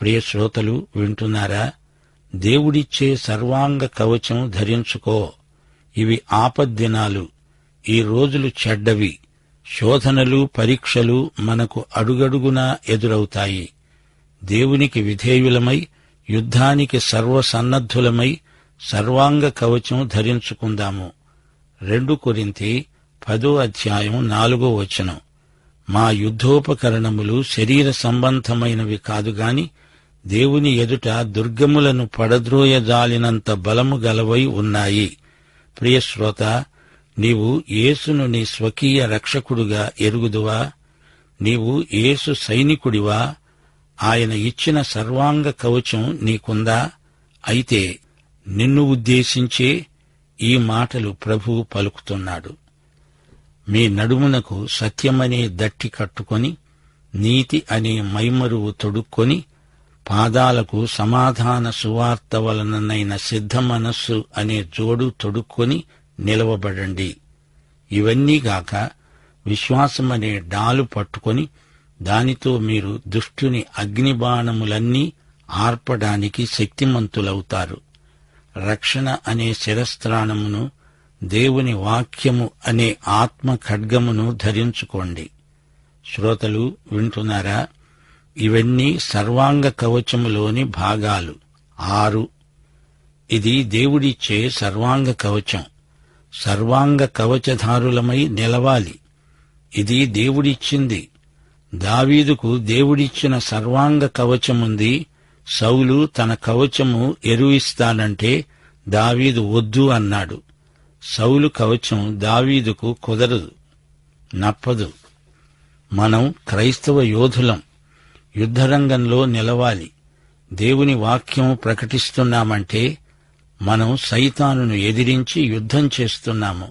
ప్రియ శ్రోతలు వింటున్నారా? దేవుడిచ్చే సర్వాంగ కవచం ధరించుకో. ఇవి ఆపద్దినాలు. ఈ రోజులు చెడ్డవి. శోధనలు పరీక్షలు మనకు అడుగడుగునా ఎదురవుతాయి. దేవునికి విధేయులమై యుద్ధానికి సర్వసన్నద్ధులమై సర్వాంగ కవచం ధరించుకుందాము. రెండు కొరింతి పదో అధ్యాయం నాలుగో వచనం. మా యుద్ధోపకరణములు శరీర సంబంధమైనవి కాదు గాని దేవుని ఎదుట దుర్గములను పడద్రోయజాలినంత బలము గలవై ఉన్నాయి. ప్రియశ్రోత నీవు యేసును నీ స్వకీయ రక్షకుడుగా ఎరుగుదువా? నీవు యేసు సైనికుడివా? ఆయన ఇచ్చిన సర్వాంగ కవచం నీకుందా? అయితే నిన్ను ఉద్దేశించే ఈ మాటలు ప్రభువు పలుకుతున్నాడు. మీ నడుమునకు సత్యమనే దట్టి కట్టుకొని నీతి అనే మైమరువు తొడుక్కొని పాదాలకు సమాధాన సువార్త వలననైన సిద్ధ మనస్సు అనే జోడు తొడుక్కొని నిలవబడండి. ఇవన్నీగాక విశ్వాసమనే డాలు పట్టుకొని దానితో మీరు దుష్టుని అగ్నిబాణములన్నీ ఆర్పడానికి శక్తిమంతులవుతారు. రక్షణ అనే శిరస్త్రాణమును దేవుని వాక్యము అనే ఆత్మ ఖడ్గమును ధరించుకోండి. శ్రోతలు వింటున్నారా? ఇవన్నీ సర్వాంగ కవచములోని భాగాలు. ఆరు. ఇది దేవుడిచ్చే సర్వాంగ కవచం. సర్వాంగ కవచధారులమై నిలవాలి. ఇది దేవుడిచ్చింది. దావీదుకు దేవుడిచ్చిన సర్వాంగ కవచముంది. సౌలు తన కవచము ఎరువిస్తానంటే దావీదు వద్దు అన్నాడు. సౌలు కవచం దావీదుకు కుదరదు. నప్పదు. మనం క్రైస్తవ యోధులం. యుద్ధరంగంలో నిలవాలి. దేవుని వాక్యం ప్రకటిస్తున్నామంటే మనం సైతానును ఎదిరించి యుద్ధం చేస్తున్నాము.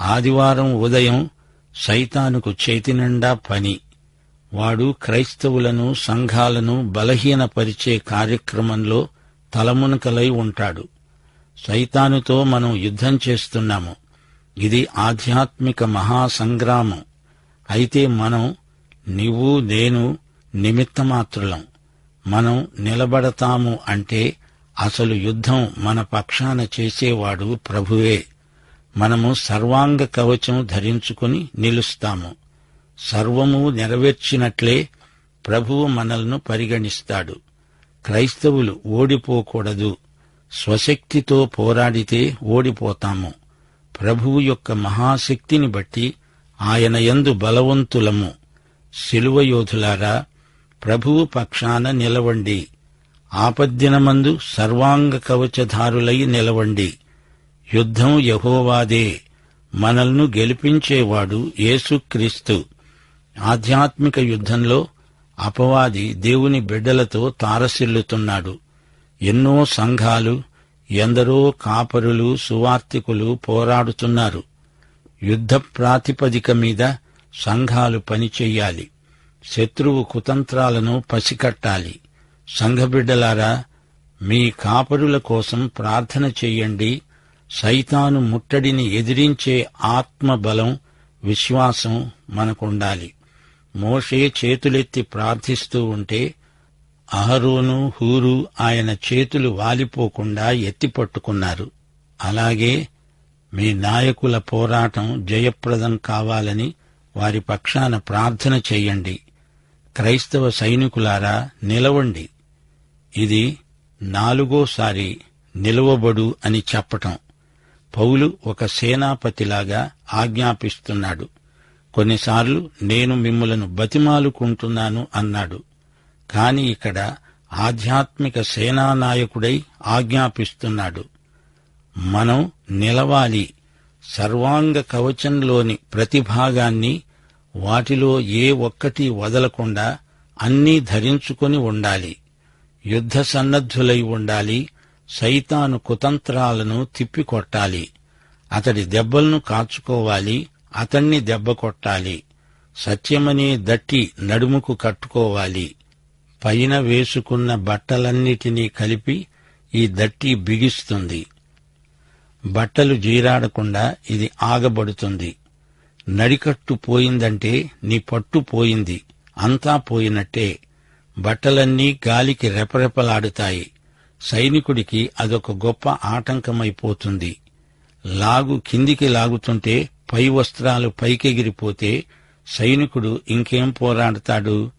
ఆదివారం ఉదయం సైతానుకు చేతినిండా పని. వాడు క్రైస్తవులను సంఘాలను బలహీనపరిచే కార్యక్రమంలో తలమునకలై ఉంటాడు. సైతానుతో మనం యుద్ధం చేస్తున్నాము. ఇది ఆధ్యాత్మిక మహాసంగ్రామం. అయితే మనం నీవు నేను నిమిత్తమాత్రులం. మనం నిలబడతాము అంటే అసలు యుద్ధం మన పక్షాన చేసేవాడు ప్రభువే. మనము సర్వాంగ కవచం ధరించుకుని నిలుస్తాము. సర్వము నెరవేర్చినట్లే ప్రభువు మనల్ని పరిగణిస్తాడు. క్రైస్తవులు ఓడిపోకూడదు. స్వశక్తితో పోరాడితే ఓడిపోతాము. ప్రభువు యొక్క మహాశక్తిని బట్టి ఆయన యందు బలవంతులము. శిలువయోధులారా ప్రభువు పక్షాన నిలవండి. ఆపద్దినమందు సర్వాంగ కవచధారులై నిలవండి. యుద్ధం యహోవాదే మనల్ను గెలిపించేవాడు యేసుక్రీస్తు. ఆధ్యాత్మిక యుద్ధంలో అపవాది దేవుని బిడ్డలతో తారసిల్లుతున్నాడు. ఎన్నో సంఘాలు ఎందరో కాపరులు సువార్తికులు పోరాడుతున్నారు. యుద్ధ ప్రాతిపదిక మీద సంఘాలు పనిచెయ్యాలి శత్రువు కుతంత్రాలను పసికట్టాలి. సంఘబిడ్డలారా మీ కాపరుల కోసం ప్రార్థన చెయ్యండి. సైతాను ముట్టడిని ఎదిరించే ఆత్మబలం విశ్వాసం మనకుండాలి. మోషే చేతులెత్తి ప్రార్థిస్తూ ఉంటే అహరోను హూరు ఆయన చేతులు వాలిపోకుండా ఎత్తిపట్టుకున్నారు. అలాగే మీ నాయకుల పోరాటం జయప్రదం కావాలని వారి పక్షాన ప్రార్థన చెయ్యండి. క్రైస్తవ సైనికులారా నిలవండి. ఇది నాలుగోసారి నిలవబడు అని చెప్పటం. పౌలు ఒక సేనాపతిలాగా ఆజ్ఞాపిస్తున్నాడు. కొన్నిసార్లు నేను మిమ్మలను బతిమాలుకుంటున్నాను అన్నాడు. కాని ఇక్కడ ఆధ్యాత్మిక సేనానాయకుడై ఆజ్ఞాపిస్తున్నాడు. మనం నిలవాలి. సర్వాంగ కవచంలోని ప్రతిభాగాన్ని భాగాన్ని వాటిలో ఏ ఒక్కటి వదలకుండా అన్నీ ధరించుకొని ఉండాలి. యుద్ధ సన్నద్ధులై ఉండాలి. సైతాను కుతంత్రాలను తిప్పికొట్టాలి. అతడి దెబ్బలను కాచుకోవాలి. అతణ్ణి దెబ్బ కొట్టాలి. సత్యమనే దట్టి నడుముకు కట్టుకోవాలి. పైన వేసుకున్న బట్టలన్నిటినీ కలిపి ఈ దట్టి బిగిస్తుంది. బట్టలు జీరాడకుండా ఇది ఆగబడుతుంది. నడికట్టు పోయిందంటే నీ పట్టు పోయింది అంతా పోయినట్టే. బట్టలన్నీ గాలికి రెపరెపలాడుతాయి. సైనికుడికి అదొక గొప్ప ఆటంకమైపోతుంది. లాగు కిందికి లాగుతుంటే పై వస్త్రాలు పైకెగిరిపోతే సైనికుడు ఇంకేం పోరాడతాడు?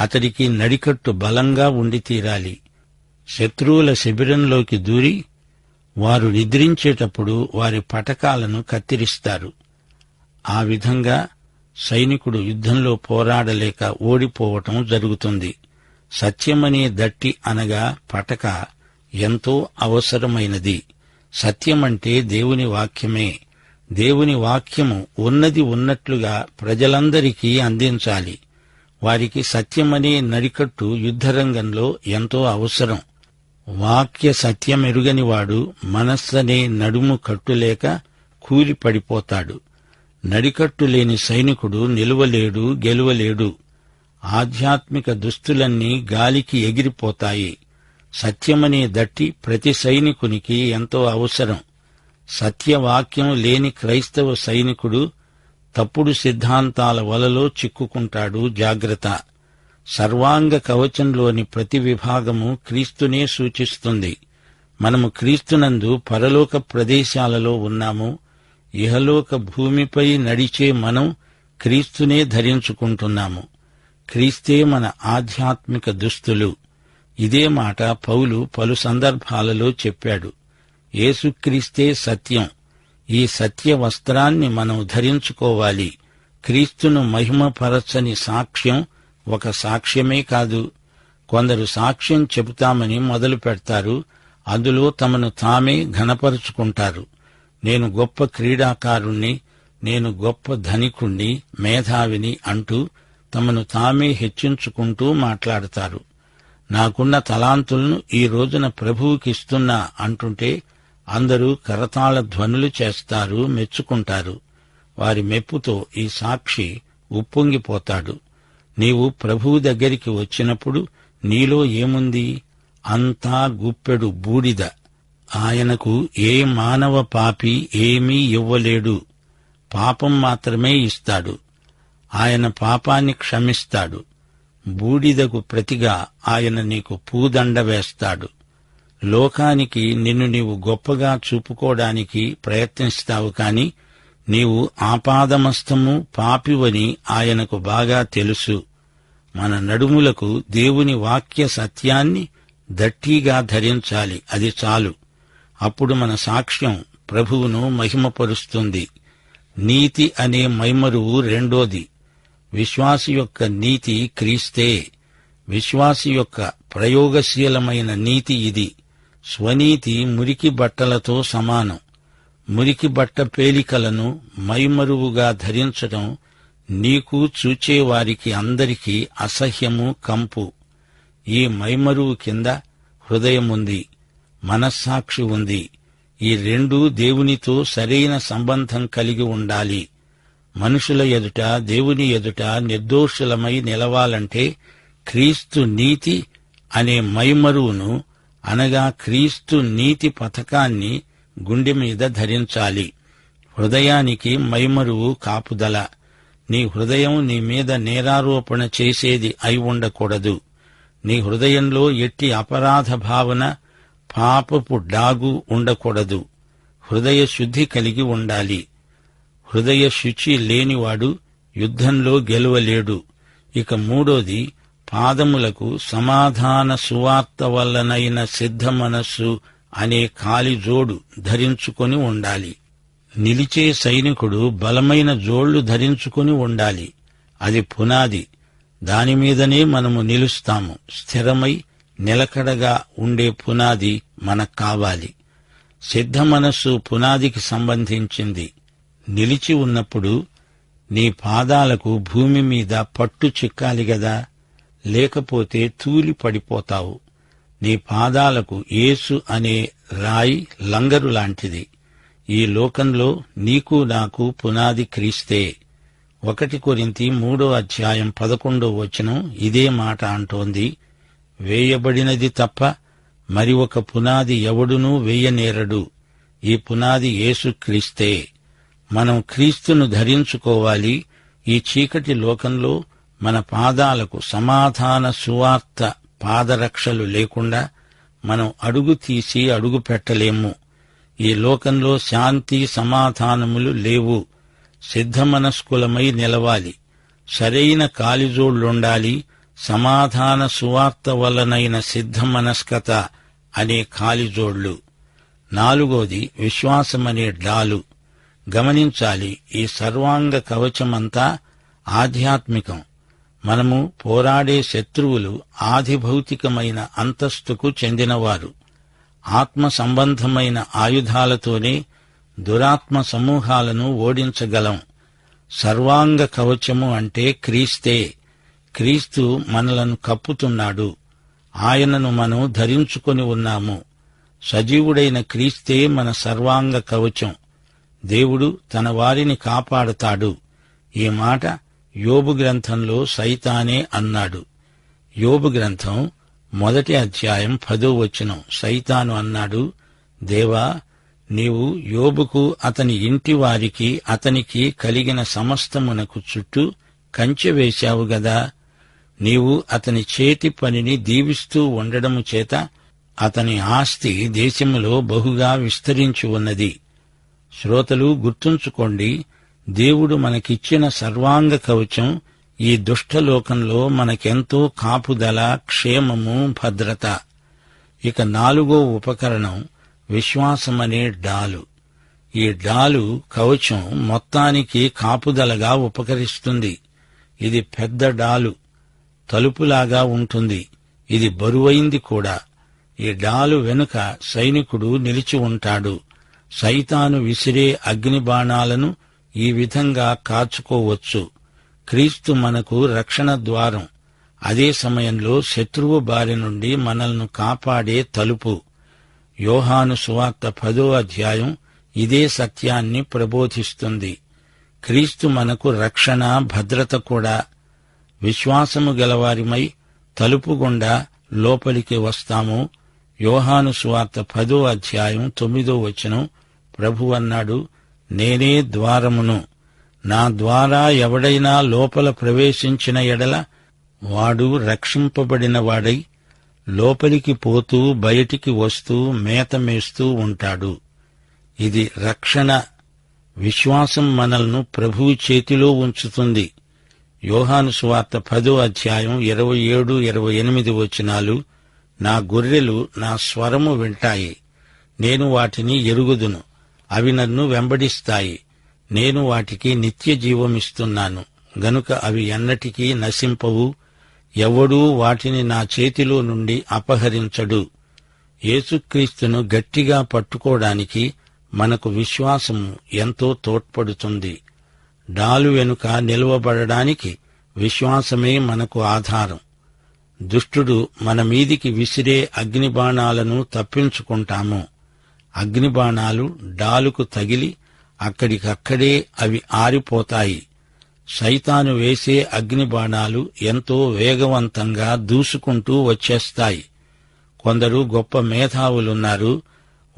అతడికి నడికట్టు బలంగా ఉండి తీరాలి. శత్రువుల శిబిరంలోకి దూరి వారు నిద్రించేటప్పుడు వారి పటకాలను కత్తిరిస్తారు. ఆ విధంగా సైనికుడు యుద్ధంలో పోరాడలేక ఓడిపోవటం జరుగుతుంది. సత్యమనే దట్టి అనగా పటక ఎంతో అవసరమైనది. సత్యమంటే దేవుని వాక్యమే. దేవుని వాక్యము ఉన్నది ఉన్నట్లుగా ప్రజలందరికీ అందించాలి. వారికి సత్యమనే నడికట్టు యుద్ధరంగంలో ఎంతో అవసరం. వాక్య సత్యమెరుగనివాడు మనస్సనే నడుము కట్టులేక కూలి నడికట్టు లేని సైనికుడు నిలువలేడు గెలువలేడు. ఆధ్యాత్మిక దుస్తులన్నీ గాలికి ఎగిరిపోతాయి. సత్యమనే దట్టి ప్రతి సైనికునికి ఎంతో అవసరం. సత్యవాక్యం లేని క్రైస్తవ సైనికుడు తప్పుడు సిద్ధాంతాల వలలో చిక్కుకుంటాడు జాగ్రత్త. సర్వాంగ కవచంలోని ప్రతి విభాగము క్రీస్తునే సూచిస్తుంది. మనము క్రీస్తునందు పరలోక ప్రదేశాలలో ఉన్నాము. ఇహలోక భూమిపై నడిచే మనం క్రీస్తునే ధరించుకుంటున్నాము. క్రీస్తే మన ఆధ్యాత్మిక దుస్తులు. ఇదే మాట పౌలు పలు సందర్భాలలో చెప్పాడు. యేసుక్రీస్తే సత్యం. ఈ సత్య వస్త్రాన్ని మనం ధరించుకోవాలి. క్రీస్తును మహిమపరచని సాక్ష్యం ఒక సాక్ష్యమే కాదు. కొందరు సాక్ష్యం చెబుతామని మొదలు పెడతారు అందులో తమను తామే ఘనపరుచుకుంటారు. నేను గొప్ప క్రీడాకారుణ్ణి నేను గొప్ప ధనికుణ్ణి మేధావిని అంటూ తమను తామే హెచ్చించుకుంటూ మాట్లాడతారు. నాకున్న తలాంతులను ఈ రోజున ప్రభువుకిస్తున్నా అంటుంటే అందరూ కరతాళ ధ్వనులు చేస్తారు మెచ్చుకుంటారు. వారి మెప్పుతో ఈ సాక్షి ఉప్పొంగిపోతాడు. నీవు ప్రభువు దగ్గరికి వచ్చినప్పుడు నీలో ఏముంది? అంతా గుప్పెడు బూడిద. ఆయనకు ఏ మానవ పాపి ఏమీ ఇవ్వలేడు. పాపం మాత్రమే ఇస్తాడు. ఆయన పాపాన్ని క్షమిస్తాడు. బూడిదకు ప్రతిగా ఆయన నీకు పూదండ వేస్తాడు. లోకానికి నిన్ను నీవు గొప్పగా చూపుకోవడానికి ప్రయత్నిస్తావు కాని నీవు ఆపాదమస్తము పాపివని ఆయనకు బాగా తెలుసు. మన నడుములకు దేవుని వాక్య సత్యాన్ని దట్టిగా ధరించాలి. అది చాలు. అప్పుడు మన సాక్ష్యం ప్రభువును మహిమపరుస్తుంది. నీతి అనే మైమరువు రెండోది. విశ్వాసి యొక్క నీతి క్రీస్తే. విశ్వాసి యొక్క ప్రయోగశీలమైన నీతి ఇది. స్వనీతి మురికి బట్టలతో సమానం. మురికి బట్ట పేలికలను మైమరువుగా ధరించడం నీకు చూచేవారికి అందరికీ అసహ్యము కంపు. ఈ మైమరువు కింద హృదయముంది. మనస్సాక్షి ఉంది. ఈ రెండూ దేవునితో సరైన సంబంధం కలిగి ఉండాలి. మనుషుల ఎదుట దేవుని ఎదుట నిర్దోషులమై నిలవాలంటే క్రీస్తు నీతి అనే మైమరువును అనగా క్రీస్తు నీతి పథకాన్ని గుండె మీద ధరించాలి. హృదయానికి మైమరువు కాపుదల. నీ హృదయం నీ మీద నేరారోపణ చేసేది అయి ఉండకూడదు. నీ హృదయంలో ఎట్టి అపరాధ భావన పాపపు డాగు ఉండకూడదు. హృదయ శుద్ధి కలిగి ఉండాలి. హృదయ శుచి లేనివాడు యుద్ధంలో గెలవలేడు. ఇక మూడోది పాదములకు సమాధాన సువార్త వల్లనైన సిద్ధ మనస్సు అనే కాలి జోడు ధరించుకొని ఉండాలి. నిలిచే సైనికుడు బలమైన జోళ్ళు ధరించుకొని ఉండాలి. అది పునాది. దానిమీదనే మనము నిలుస్తాము. స్థిరమై నిలకడగా ఉండే పునాది మనకు కావాలి. సిద్ధ మనస్సు పునాదికి సంబంధించింది. నిలిచి ఉన్నప్పుడు నీ పాదాలకు భూమి మీద పట్టు చిక్కాలి గదా. లేకపోతే తూలి పడిపోతావు. నీ పాదాలకు యేసు అనే రాయి లంగరు లాంటిది. ఈ లోకంలో నీకు నాకు పునాది క్రీస్తే. ఒకటి కొరింతి మూడో అధ్యాయం పదకొండో వచనం ఇదే మాట అంటోంది. వేయబడినది తప్ప మరి ఒక పునాది ఎవడునూ వేయనేరడు. ఈ పునాది యేసుక్రీస్తే మనం క్రీస్తును ధరించుకోవాలి. ఈ చీకటి లోకంలో మన పాదాలకు సమాధాన సువార్త పాదరక్షలు లేకుండా మనం అడుగు తీసి అడుగు పెట్టలేము. ఈ లోకంలో శాంతి సమాధానములు లేవు. సిద్ధమనస్కులమై నిలవాలి. సరైన కాలిజోళ్ళుండాలి సమాధాన సువార్త వలనైన సిద్ధమనస్కత అనే కాలిజోళ్ళు నాలుగోది విశ్వాసమనే డాలు. గమనించాలి ఈ సర్వాంగ కవచమంతా ఆధ్యాత్మికం. మనము పోరాడే శత్రువులు ఆధిభౌతికమైన అంతస్తుకు చెందినవారు. ఆత్మ సంబంధమైన ఆయుధాలతోనే దురాత్మ సమూహాలను ఓడించగలం. సర్వాంగ కవచము అంటే క్రీస్తే. క్రీస్తు మనలను కప్పుతున్నాడు. ఆయనను మనం ధరించుకొని ఉన్నాము. సజీవుడైన క్రీస్తే మన సర్వాంగ కవచం. దేవుడు తన వారిని కాపాడతాడు. ఈ మాట యోబు గ్రంథంలో సైతానే అన్నాడు. యోబు గ్రంథం మొదటి అధ్యాయం పదో వచనం. సైతాను అన్నాడు దేవా నీవు యోబుకు అతని ఇంటి వారికి అతనికి కలిగిన సమస్తమునకు చుట్టూ కంచె వేశావు గదా. నీవు అతని చేతి పనిని దీవిస్తూ ఉండడము చేత అతని ఆస్తి దేశములో బహుగా విస్తరించి ఉన్నది. శ్రోతలు గుర్తుంచుకోండి దేవుడు మనకిచ్చిన సర్వాంగ కవచం ఈ దుష్టలోకంలో మనకెంతో కాపుదల క్షేమము భద్రత. ఇక నాలుగో ఉపకరణం విశ్వాసమనే డాలు. ఈ డాలు కవచం మొత్తానికి కాపుదలగా ఉపకరిస్తుంది. ఇది పెద్ద డాలు. తలుపులాగా ఉంటుంది. ఇది బరువైంది కూడా. ఈ డాలు వెనుక సైనికుడు నిలిచి ఉంటాడు. సైతాను విసిరే అగ్నిబాణాలను ఈ విధంగా కాచుకోవచ్చు. క్రీస్తు మనకు రక్షణ ద్వారం. అదే సమయంలో శత్రువు బారి నుండి మనల్ని కాపాడే తలుపు. యోహాను సువార్త పదో అధ్యాయం ఇదే సత్యాన్ని ప్రబోధిస్తుంది. క్రీస్తు మనకు రక్షణ భద్రత కూడా. విశ్వాసము గలవారిమై తలుపు గుండా లోపలికి వస్తాము. యోహాను సువార్త పదో అధ్యాయం తొమ్మిదో వచనం ప్రభు అన్నాడు నేనే ద్వారమును. నా ద్వారా ఎవడైనా లోపల ప్రవేశించిన ఎడల వాడు రక్షింపబడిన వాడై లోపలికి పోతూ బయటికి వస్తూ మేత మేస్తూ ఉంటాడు. ఇది రక్షణ. విశ్వాసం మనల్ను ప్రభువు చేతిలో ఉంచుతుంది. యోహాను సువార్త పదో అధ్యాయం ఇరవై ఏడు ఇరవై ఎనిమిది వచనాలు నా గొర్రెలు నా స్వరము వింటాయి. నేను వాటిని ఎరుగుదును. అవి నన్ను వెంబడిస్తాయి. నేను వాటికి నిత్య జీవమిస్తున్నాను. గనుక అవి ఎన్నటికీ నశింపవు. ఎవడూ వాటిని నా చేతిలో నుండి అపహరించడు. యేసుక్రీస్తును గట్టిగా పట్టుకోవడానికి మనకు విశ్వాసము ఎంతో తోడ్పడుతుంది. డాలు వెనుక నిలువబడడానికి విశ్వాసమే మనకు ఆధారం. దుష్టుడు మన మీదికి విసిరే అగ్నిబాణాలను తప్పించుకుంటాము. అగ్నిబాణాలు డాలుకు తగిలి అక్కడికక్కడే అవి ఆరిపోతాయి. సైతాను వేసే అగ్నిబాణాలు ఎంతో వేగవంతంగా దూసుకుంటూ వచ్చేస్తాయి. కొందరు గొప్ప మేధావులున్నారు.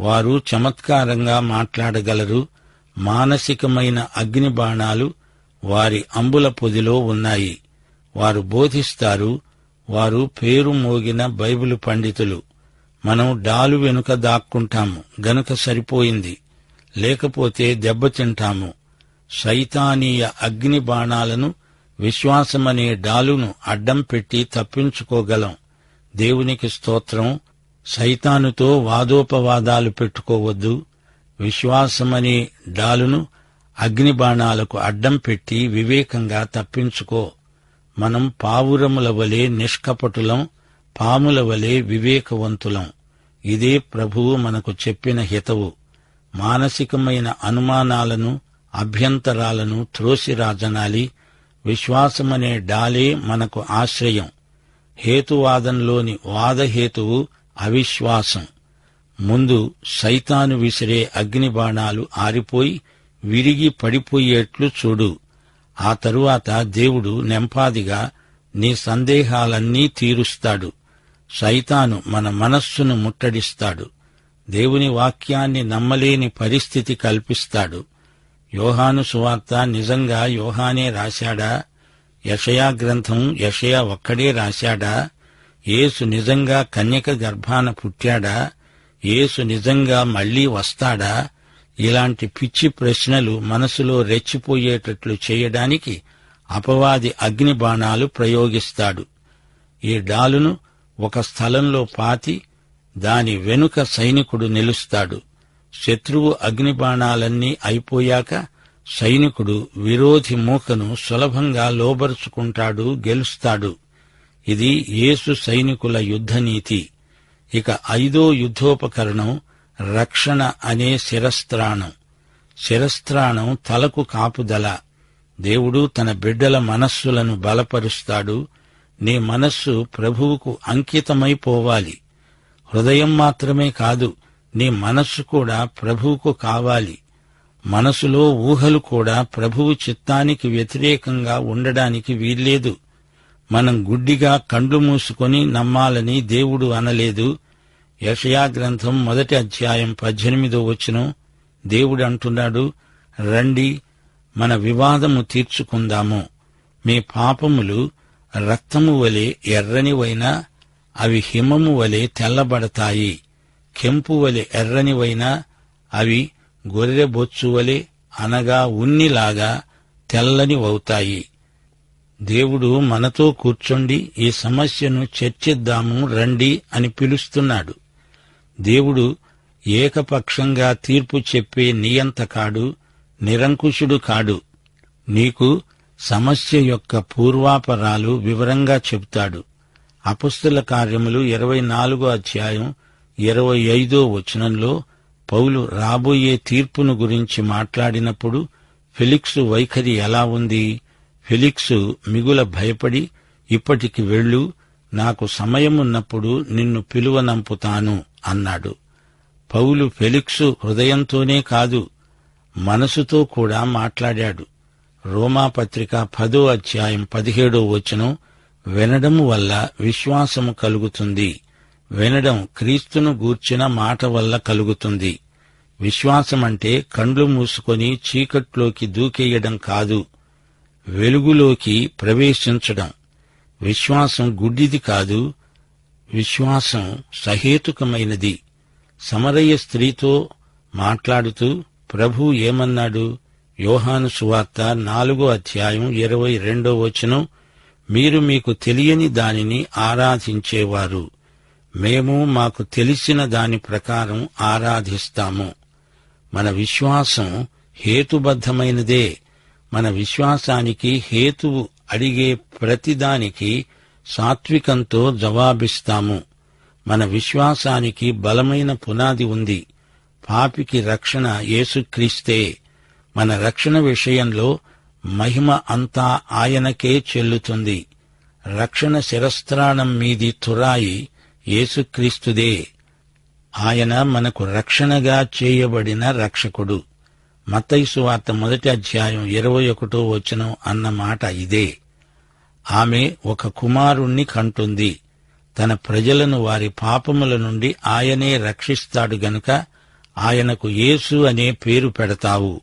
వారు చమత్కారంగా మాట్లాడగలరు. మానసికమైన అగ్నిబాణాలు వారి అంబుల పొదిలో ఉన్నాయి. వారు బోధిస్తారు వారు పేరు మోగిన బైబిలు పండితులు. మనం డాలు వెనుక దాక్కుంటాము గనుక సరిపోయింది. లేకపోతే దెబ్బతింటాము సైతానీయ అగ్ని బాణాలను విశ్వాసమనే డాలును అడ్డం పెట్టి తప్పించుకోగలం. దేవునికి స్తోత్రం సైతానుతో వాదోపవాదాలు పెట్టుకోవద్దు. విశ్వాసమనే డాలును అగ్నిబాణాలకు అడ్డం పెట్టి వివేకంగా తప్పించుకో. మనం పావురముల వలె నిష్కపటులం పాముల వలె వివేకవంతులం. ఇదే ప్రభువు మనకు చెప్పిన హితవు. మానసికమైన అనుమానాలను అభ్యంతరాలను త్రోసిరాజనాలి విశ్వాసమనే డాలే మనకు ఆశ్రయం. హేతువాదంలోని వాదహేతువు అవిశ్వాసం. ముందు సైతాను విసిరే అగ్నిబాణాలు ఆరిపోయి విరిగి పడిపోయేట్లు చూడు. ఆ తరువాత దేవుడు నెంపాదిగా నీ సందేహాలన్నీ తీరుస్తాడు. సైతాను మన మనస్సును ముట్టడిస్తాడు. దేవుని వాక్యాన్ని నమ్మలేని పరిస్థితి కల్పిస్తాడు. యోహాను సువార్త నిజంగా యోహానే రాశాడా? యషయా గ్రంథం యషయా ఒక్కడే రాశాడా? యేసు నిజంగా కన్యక గర్భాన పుట్టాడా? యేసు నిజంగా మళ్ళీ వస్తాడా? ఇలాంటి పిచ్చి ప్రశ్నలు మనసులో రెచ్చిపోయేటట్లు చేయడానికి అపవాది అగ్ని బాణాలు ప్రయోగిస్తాడు. ఈ డాలును ఒక స్థలంలో పాతి దాని వెనుక సైనికుడు నిలుస్తాడు. శత్రువు అగ్నిబాణాలన్నీ అయిపోయాక సైనికుడు విరోధి మూకను సులభంగా లోబరుచుకుంటాడు గెలుస్తాడు. ఇది యేసు సైనికుల యుద్ధనీతి. ఇక ఐదో యుద్ధోపకరణం రక్షణ అనే శిరస్త్రాణం. శిరస్త్రాణం తలకు కాపుదల. దేవుడు తన బిడ్డల మనస్సులను బలపరుస్తాడు. నీ మనస్సు ప్రభువుకు అంకితమైపోవాలి హృదయం మాత్రమే కాదు నీ మనస్సు కూడా ప్రభువుకు కావాలి. మనసులో ఊహలు కూడా ప్రభువు చిత్తానికి వ్యతిరేకంగా ఉండడానికి వీల్లేదు. మనం గుడ్డిగా కండ్లు మూసుకొని నమ్మాలని దేవుడు అనలేదు. యషయా గ్రంథం మొదటి అధ్యాయం పద్దెనిమిదో వచనం దేవుడు అంటున్నాడు రండి మన వివాదము తీర్చుకుందాము. మీ పాపములు రక్తము వలె ఎర్రనివైనా అవి హిమము వలె తెల్లబడతాయి. కెంపు వలె ఎర్రనివైనా అవి గొర్రె బొచ్చు వలె అనగా ఉన్నిలాగా తెల్లనివవుతాయి దేవుడు మనతో కూర్చోండి ఈ సమస్యను చర్చిద్దాము రండి అని పిలుస్తున్నాడు. దేవుడు ఏకపక్షంగా తీర్పు చెప్పే నియంత కాడు నిరంకుశుడు కాడు. నీకు సమస్య యొక్క పూర్వాపరాలు వివరంగా చెబుతాడు. అపుస్తుల కార్యములు ఇరవై నాలుగో అధ్యాయం ఇరవై ఐదో వచనంలో పౌలు రాబోయే తీర్పును గురించి మాట్లాడినప్పుడు ఫిలిక్సు వైఖరి ఎలా ఉంది? ఫెలిక్సు మిగుల భయపడి ఇప్పటికి వెళ్ళు నాకు సమయమున్నప్పుడు నిన్ను పిలువనంపుతాను అన్నాడు. పౌలు ఫెలిక్సు హృదయంతోనే కాదు మనసుతో కూడా మాట్లాడాడు. రోమాపత్రిక పదో అధ్యాయం పదిహేడో వచనం వినడము వల్ల విశ్వాసము కలుగుతుంది. వినడం క్రీస్తును గూర్చిన మాట వల్ల కలుగుతుంది. విశ్వాసమంటే కండ్లు మూసుకొని చీకట్లోకి దూకేయడం కాదు. వెలుగులోకి ప్రవేశించడం. విశ్వాసం గుడ్డిది కాదు విశ్వాసం సహేతుకమైనది. సమరయ్య స్త్రీతో మాట్లాడుతూ ప్రభు ఏమన్నాడు? యోహాను సువార్త నాలుగో అధ్యాయం ఇరవై రెండో వచనం మీరు మీకు తెలియని దానిని ఆరాధించేవారు. మేము మాకు తెలిసిన దాని ప్రకారం ఆరాధిస్తాము. మన విశ్వాసం హేతుబద్ధమైనదే. మన విశ్వాసానికి హేతువు అడిగే ప్రతిదానికి సాత్వికంతో జవాబిస్తాము. మన విశ్వాసానికి బలమైన పునాది ఉంది. పాపికి రక్షణ యేసుక్రీస్తే. మన రక్షణ విషయంలో మహిమ అంతా ఆయనకే చెల్లుతుంది. రక్షణ శిరస్త్రాణం మీది తురాయి యేసుక్రీస్తుదే. ఆయన మనకు రక్షణగా చేయబడిన రక్షకుడు. మత్తైసు వార్త మొదటి అధ్యాయం ఇరవై ఒకటో వచనం అన్న మాట ఇదే. ఆమె ఒక కుమారుణ్ణి కంటుంది. తన ప్రజలను వారి పాపముల నుండి ఆయనే రక్షిస్తాడు గనుక ఆయనకు యేసు అనే పేరు పెడతావు.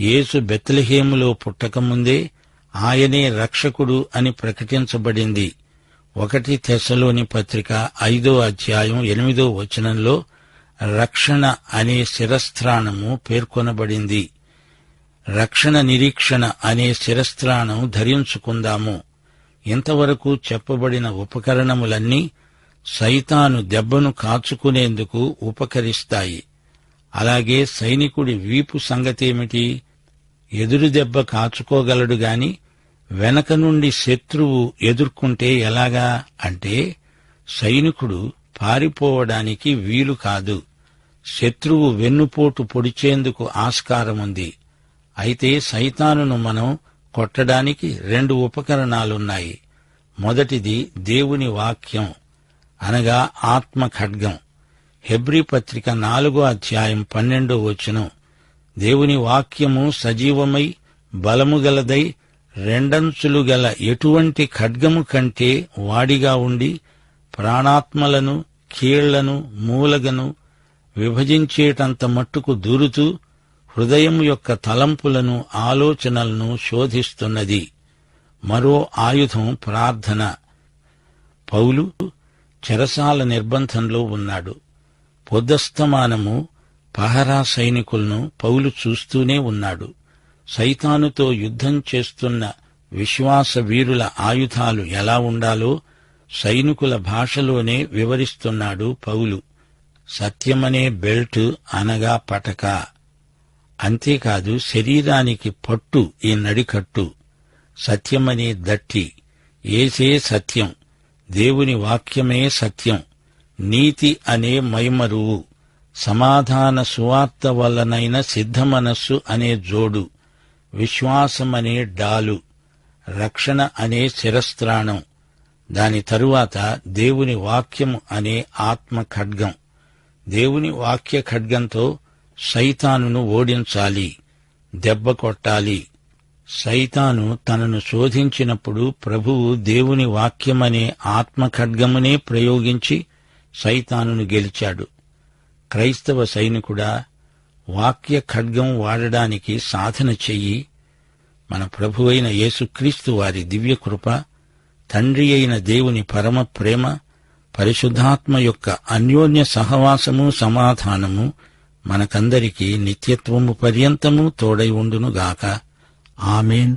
యేసు బెత్లహేములో పుట్టకముందే ఆయనే రక్షకుడు అని ప్రకటించబడింది. ఒకటి తెశలోని పత్రిక ఐదో అధ్యాయం ఎనిమిదో వచనంలో రక్షణ అనే శిరస్త్రాణము పేర్కొనబడింది. రక్షణ నిరీక్షణ అనే శిరస్త్రాణం ధరించుకుందాము. ఇంతవరకు చెప్పబడిన ఉపకరణములన్నీ సైతాను దెబ్బను కాచుకునేందుకు ఉపకరిస్తాయి. అలాగే సైనికుడి వీపు సంగతేమిటి? ఎదురు దెబ్బ కాచుకోగలడు గాని వెనక నుండి శత్రువు ఎదుర్కొంటే ఎలాగా? అంటే సైనికుడు పారిపోవడానికి వీలు కాదు. శత్రువు వెన్నుపోటు పొడిచేందుకు ఆస్కారముంది. అయితే సైతానును మనం కొట్టడానికి రెండు ఉపకరణాలున్నాయి. మొదటిది దేవుని వాక్యం. అనగా ఆత్మ ఖడ్గం హెబ్రి పత్రిక నాలుగో అధ్యాయం పన్నెండో వచనం. దేవుని వాక్యము సజీవమై బలము గలదై రెండంచులు గల ఎటువంటి ఖడ్గము కంటే వాడిగా ఉండి ప్రాణాత్మలను కీళ్ళను మూలగను విభజించేటంత మట్టుకు దూరుతూ హృదయం యొక్క తలంపులను ఆలోచనలను శోధిస్తున్నది. మరో ఆయుధం ప్రార్థన. పౌలు చెరసాల నిర్బంధంలో ఉన్నాడు. పొద్దస్తమానము పహరా సైనికులను పౌలు చూస్తూనే ఉన్నాడు. సైతానుతో యుద్ధం చేస్తున్న విశ్వాస వీరుల ఆయుధాలు ఎలా ఉండాలో సైనికుల భాషలోనే వివరిస్తున్నాడు పౌలు. సత్యమనే బెల్ట్ అనగా పటక. అంతేకాదు శరీరానికి పట్టు ఈ నడికట్టు. సత్యమనే దట్టి. ఏసే సత్యం. దేవుని వాక్యమే సత్యం. నీతి అనే మైమరువు. సమాధాన సువార్త వల్లనైన సిద్ధమనస్సు అనే జోడు. విశ్వాసమనే డాలు. రక్షణ అనే శిరస్త్రాణం. దాని తరువాత దేవుని వాక్యము అనే ఆత్మ ఖడ్గం. దేవుని వాక్య ఖడ్గంతో సైతానును ఓడించాలి దెబ్బ కొట్టాలి. సైతాను తనను శోధించినప్పుడు ప్రభువు దేవుని వాక్యమనే ఆత్మ ఖడ్గమునే ప్రయోగించి సైతానును గెలిచాడు. క్రైస్తవ సైనికుడా వాక్య ఖడ్గం వాడడానికి సాధన చెయ్యి. మన ప్రభువైన యేసుక్రీస్తు వారి దివ్యకృప తండ్రి అయిన దేవుని పరమ ప్రేమ పరిశుద్ధాత్మ యొక్క అన్యోన్య సహవాసము సమాధానము మనకందరికీ నిత్యత్వము పర్యంతము తోడై ఉండునుగాక. ఆమెన్.